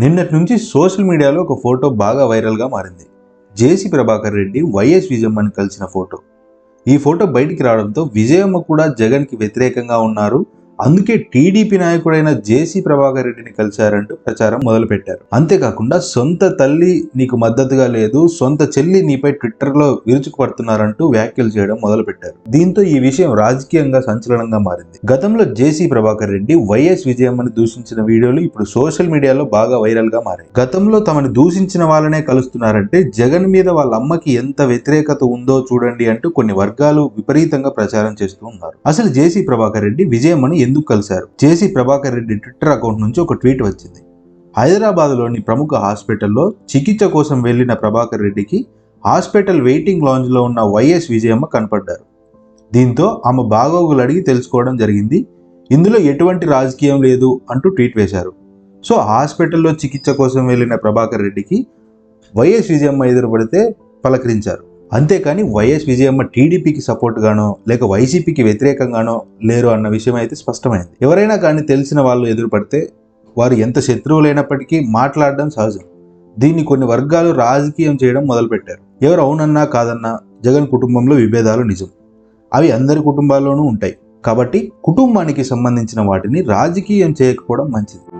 నిన్నటి నుంచి సోషల్ మీడియాలో ఒక ఫోటో బాగా వైరల్గా మారింది. జేసీ ప్రభాకర్ రెడ్డి వైఎస్ విజయమ్మని కలిసిన ఫోటో. ఈ ఫోటో బయటికి రావడంతో విజయమ్మ కూడా జగన్కి వ్యతిరేకంగా ఉన్నారు. అందుకే టీడీపీ నాయకుడైన జేసీ ప్రభాకర్ రెడ్డిని కలిశారంటూ ప్రచారం మొదలుపెట్టారు. అంతేకాకుండా సొంత తల్లి నీకు మద్దతుగా లేదు సొంత చెల్లి నీపై ట్విట్టర్లో విరుచుకుపడుతున్నారంటూ వ్యాఖ్యలు చేయడం మొదలుపెట్టారు. దీంతో ఈ విషయం రాజకీయంగా సంచలనంగా మారింది. గతంలో జేసీ ప్రభాకర్ రెడ్డి వైఎస్ విజయమ్మని దూషించిన వీడియోలు ఇప్పుడు సోషల్ మీడియాలో బాగా వైరల్గా మారాయి. గతంలో తమని దూషించిన వాళ్ళనే కలుస్తున్నారంటే జగన్ మీద వాళ్ళ అమ్మకి ఎంత వ్యతిరేకత ఉందో చూడండి అంటూ కొన్ని వర్గాలు విపరీతంగా ప్రచారం చేస్తూ ఉన్నారు. అసలు జేసీ ప్రభాకర్ రెడ్డి విజయమ్మని ఎందుకు కలిశారు? జేసీ ప్రభాకర్ రెడ్డి ట్విట్టర్ అకౌంట్ నుంచి ఒక ట్వీట్ వచ్చింది. హైదరాబాద్లోని ప్రముఖ హాస్పిటల్లో చికిత్స కోసం వెళ్ళిన ప్రభాకర్ రెడ్డికి హాస్పిటల్ వెయిటింగ్ లాంజ్లో ఉన్న వైఎస్ విజయమ్మ కనపడ్డారు. దీంతో ఆమె బాగోగులు అడిగి తెలుసుకోవడం జరిగింది. ఇందులో ఎటువంటి రాజకీయం లేదు అంటూ ట్వీట్ వేశారు. సో హాస్పిటల్లో చికిత్స కోసం వెళ్ళిన ప్రభాకర్ రెడ్డికి వైఎస్ విజయమ్మ ఎదురుపడితే పలకరించారు. అంతేకాని వైఎస్ విజయమ్మ టీడీపీకి సపోర్ట్ గానో లేక వైసీపీకి వ్యతిరేకంగానో లేరు అన్న విషయం అయితే స్పష్టమైంది. ఎవరైనా కానీ తెలిసిన వాళ్ళు ఎదురుపడితే వారు ఎంత శత్రువులైనప్పటికీ మాట్లాడడం సహజం. దీన్ని కొన్ని వర్గాలు రాజకీయం చేయడం మొదలుపెట్టారు. ఎవరు అవునన్నా కాదన్నా జగన్ కుటుంబంలో విభేదాలు నిజం. అవి అందరి కుటుంబాల్లోనూ ఉంటాయి. కాబట్టి కుటుంబానికి సంబంధించిన వాటిని రాజకీయం చేయకపోవడం మంచిది.